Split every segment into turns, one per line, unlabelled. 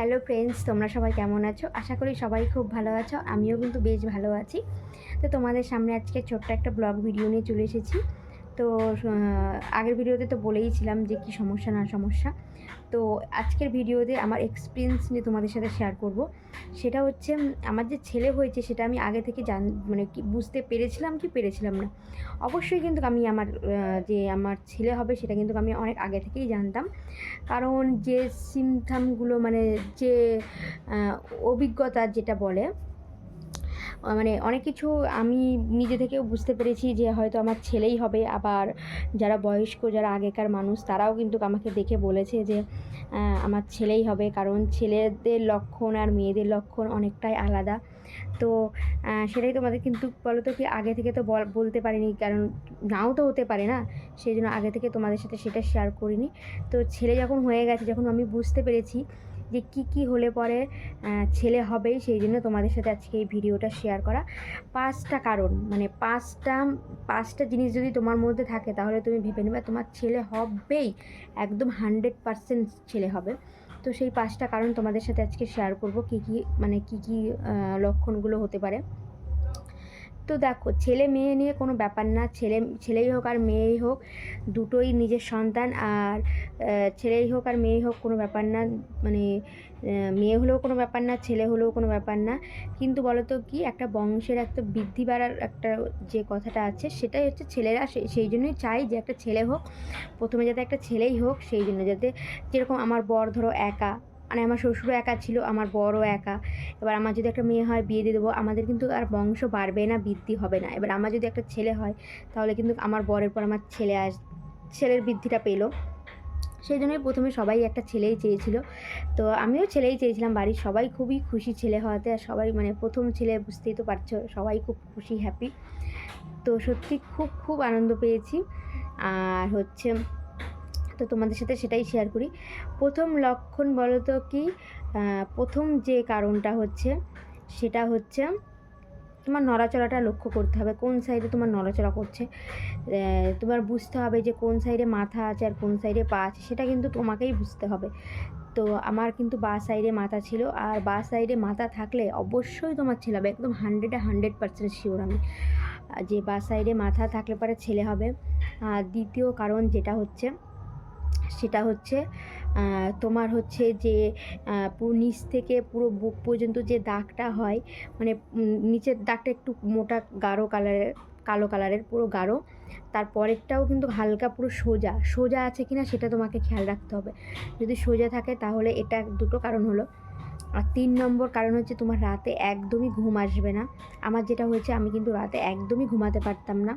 Hello friends তোমরা সবাই কেমন আছো? আশা করি সবাই খুব ভালো আছো, আমিও কিন্তু বেশ ভালো আছি। তো তোমাদের সামনে আজকে ছোট্ট একটা ব্লগ ভিডিও নিয়ে চলে এসেছি। তো আগের ভিডিওতে তো বলেইছিলাম যে কি সমস্যা, না সমস্যা। তো, আজকের ভিডিওতে আমার এক্সপিরিয়েন্স নিয়ে তোমাদের সাথে শেয়ার করব। সেটা হচ্ছে, আমার যে ছেলে হয়েছে, সেটা আমি আগে থেকে জান মানে কি, বুঝতে পেরেছিলাম কি পেরেছিলাম না? অবশ্যই কিন্তু আমি আমার যে আমার ছেলে হবে, সেটা কিন্তু আমি অনেক আগে থেকেই জানতাম। কারণ যে সিমথামগুলো মানে যে অভিজ্ঞতা যেটা বলে মানে অনেক কিছু আমি নিজে থেকেও বুঝতে পেরেছি যে হয়তো আমার ছেলেই হবে। আবার যারা বয়স্ক, যারা আগেকার মানুষ, তারাও কিন্তু আমাকে দেখে বলেছে যে আমার ছেলেই হবে। কারণ ছেলেদের লক্ষণ আর মেয়েদের লক্ষণ অনেকটাই আলাদা। তো সেটাই তোমাদের কিন্তু বলো তো কি আগে থেকে তো বল- বলতে পারিনি। কারণ নাও তো হতে পারে না। সেই জন্য আগে থেকে তোমাদের সাথে সেটা শেয়ার করিনি। তো ছেলে যখন হয়ে গেছে, যখন আমি বুঝতে পেরেছি যে কি কি হলে পরে ছেলে হবে, সেই জন্য তোমাদের সাথে আজকে এই ভিডিওটা শেয়ার করা। পাঁচটা কারণ মানে পাঁচটা পাঁচটা জিনিস যদি তোমার মধ্যে থাকে, তাহলে তুমি ভেবে নেবে তোমার ছেলে হবেই, একদম হান্ড্রেড পারসেন্ট ছেলে হবে। তো সেই পাঁচটা কারণ তোমাদের সাথে আজকে শেয়ার করব, কি কি মানে কি কি লক্ষণগুলো হতে পারে। তো দেখো, ছেলে মেয়ে নিয়ে কোনো ব্যাপার না। ছেলে, ছেলেই হোক আর মেয়েই হোক, দুটোই নিজের সন্তান। আর ছেলেই হোক আর মেয়েই হোক কোনো ব্যাপার না। মানে মেয়ে হলেও কোনো ব্যাপার না, ছেলে হলেও কোনো ব্যাপার না। কিন্তু বলো তো কি, একটা বংশের একটা বৃদ্ধি বাড়ার একটা যে কথাটা আছে, সেটাই হচ্ছে ছেলেরা সেই জন্যই চাই যে একটা ছেলে হোক, প্রথমে যাতে একটা ছেলেই হোক, সেই জন্য যাতে যেরকম আমার বর ধরো একা মানে আমার শ্বশুরও একা ছিল, আমার বড়ও একা। এবার আমার যদি একটা মেয়ে হয়, বিয়ে দিয়ে দেবো, আমাদের কিন্তু আর বংশ বাড়বে না, বৃদ্ধি হবে না। এবার আমার যদি একটা ছেলে হয়, তাহলে কিন্তু আমার বরের পর আমার ছেলে আস, ছেলের বৃদ্ধিটা পেল। সেই জন্যই প্রথমে সবাই একটা ছেলেই চেয়েছিল। তো আমিও ছেলেই চেয়েছিলাম, বাড়ির সবাই খুবই খুশি ছেলে হওয়াতে, আর সবাই মানে প্রথম ছেলে বুঝতেই তো পারছ, সবাই খুব খুশি হ্যাপি তো সত্যি খুব খুব আনন্দ পেয়েছি। আর হচ্ছে তো তোমাদের সাথে সেটাই শেয়ার করি। প্রথম লক্ষণ বলো তো কি প্রথম যে কারণটা হচ্ছে, সেটা হচ্ছে তোমার নড়াচড়াটা লক্ষ্য করতে হবে। কোন সাইডে তোমার নড়াচড়া করছে? তোমার বুঝতে হবে যে কোন সাইডে মাথা আছে আর কোন সাইডে পা আছে, সেটা কিন্তু তোমাকেই বুঝতে হবে। তো আমার কিন্তু বা সাইডে মাথা ছিল, আর বা সাইডে মাথা থাকলে অবশ্যই তোমার ছেলে হবে। একদম হান্ড্রেডে হান্ড্রেড পার্সেন্ট শিওর আমি। যে বা সাইডে মাথা থাকলে পরে ছেলে হবে। আর দ্বিতীয় কারণ যেটা হচ্ছে সেটা হচ্ছে তোমার হচ্ছে যে নিচ থেকে পুরো বুক পর্যন্ত যে দাগটা হয় মানে নিচের দাগটা একটু মোটা গাঢ় কালারের কালো কালারের পুরো গাঢ়। তারপরেরটাও কিন্তু হালকা পুরো সোজা। সোজা আছে কি না সেটা তোমাকে খেয়াল রাখতে হবে। যদি সোজা থাকে তাহলে এটা দুটো কারণ হলো। আর তিন নম্বর কারণ হচ্ছে তোমার রাতে একদমই ঘুম আসবে না। আমার যেটা হয়েছে আমি কিন্তু রাতে একদমই ঘুমাতে পারতাম না।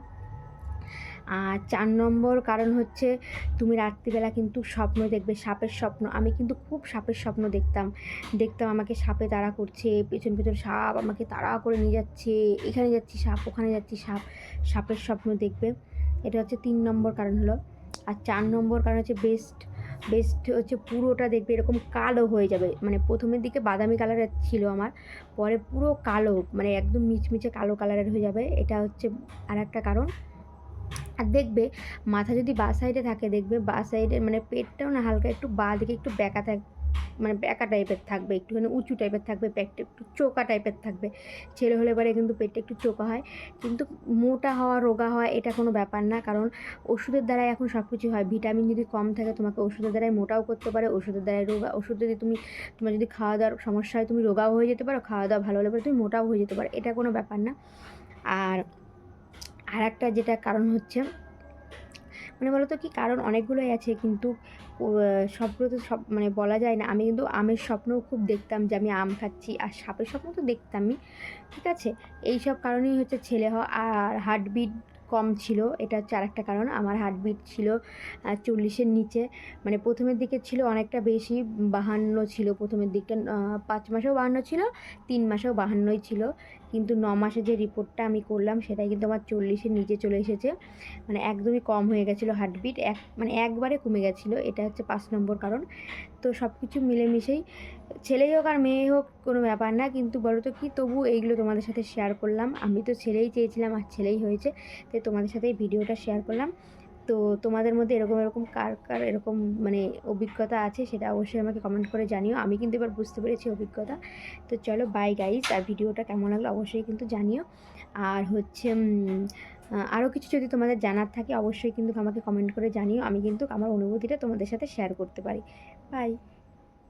আর চার নম্বর কারণ হচ্ছে তুমি রাত্রিবেলা কিন্তু স্বপ্ন দেখবে, সাপের স্বপ্ন। আমি কিন্তু খুব সাপের স্বপ্ন দেখতাম। দেখতাম আমাকে সাপে তাড়া করছে, পেছন পেছন সাপ আমাকে তাড়া করে নিয়ে যাচ্ছে, এখানে যাচ্ছি সাপ, ওখানে যাচ্ছি সাপ। সাপের স্বপ্ন দেখবে। এটা হচ্ছে তিন নম্বর কারণ হলো। আর চার নম্বর কারণ হচ্ছে বেস্ট বেস্ট হচ্ছে পুরোটা দেখবে এরকম কালো হয়ে যাবে। মানে প্রথমের দিকে বাদামি কালারের ছিল আমার, পরে পুরো কালো মানে একদম মিচমিচে কালো কালারের হয়ে যাবে। এটা হচ্ছে আর একটা কারণ। আর দেখবে মাথা যদি বা সাইডে থাকে, দেখবে বা সাইডে মানে পেটটাও না হালকা একটু বা দিকে একটু ব্যাকা থাক মানে ব্যাকা টাইপের থাকবে, একটুখানি উঁচু টাইপের থাকবে, পেটটা একটু চোকা টাইপের থাকবে। ছেলে হলে পরে কিন্তু পেটটা একটু চোকা হয়। কিন্তু মোটা হওয়া, রোগা হওয়া এটা কোনো ব্যাপার না, কারণ ওষুধের দ্বারাই এখন সব কিছু হয়। ভিটামিন যদি কম থাকে তোমাকে ওষুধের দ্বারাই মোটাও করতে পারে, ওষুধের দ্বারাই রোগা, ওষুধ যদি তুমি, তোমার যদি খাওয়া দাওয়ার সমস্যা হয়, তুমি রোগাও হয়ে যেতে পারো, খাওয়া দাওয়া ভালো হলে পরে তুমি মোটাও হয়ে যেতে পারো। এটা কোনো ব্যাপার না। আর আর একটা যেটা কারণ হচ্ছে মানে বলো তো কি কারণ অনেকগুলোই আছে কিন্তু সবগুলো তো সব মানে বলা যায় না। আমি কিন্তু আমের স্বপ্নও খুব দেখতাম যে আমি আম খাচ্ছি আর সাপের স্বপ্ন তো দেখতামই, ঠিক আছে? এই সব কারণেই হচ্ছে ছেলে হওয়া আর হার্টবিট কম ছিল। এটা হচ্ছে আরেকটা কারণ। আমার হার্টবিট ছিল চল্লিশের নিচে। মানে প্রথমের দিকে ছিল অনেকটা বেশি, বাহান্ন ছিল প্রথমের দিকটা পাঁচ মাসেও বাহান্ন ছিল, তিন মাসেও বাহান্নই ছিল। কিন্তু ন মাসে যে রিপোর্টটা আমি করলাম, সেটাই কিন্তু আমার চল্লিশের নিচে চলে এসেছে। মানে একদমই কম হয়ে গেছিল হার্টবিট এক মানে একবারে কমে গেছিল, এটা হচ্ছে পাঁচ নম্বর কারণ। তো সব কিছু মিলেমিশেই, ছেলেই হোক আর মেয়ে হোক, কোনো ব্যাপার না, কিন্তু বলো তো কি, তবু এইগুলো তোমাদের সাথে শেয়ার করলাম। আমি তো ছেলেই চেয়েছিলাম আর ছেলেই হয়েছে, তাই তোমাদের সাথে এই ভিডিওটা শেয়ার করলাম। তো তোমাদের মধ্যে এরকম এরকম কার কার এরকম মানে অভিজ্ঞতা আছে সেটা অবশ্যই আমাকে কমেন্ট করে জানিও। আমি কিন্তু এবার বুঝতে পেরেছি অভিজ্ঞতা। তো চলো বাই গাইস আর ভিডিওটা কেমন লাগল অবশ্যই কিন্তু জানিও। আর হচ্ছে আরও কিছু যদি তোমাদের জানার থাকে অবশ্যই কিন্তু আমাকে কমেন্ট করে জানিও। আমি কিন্তু আমার অনুভূতিটা তোমাদের সাথে শেয়ার করতে পারি। বাই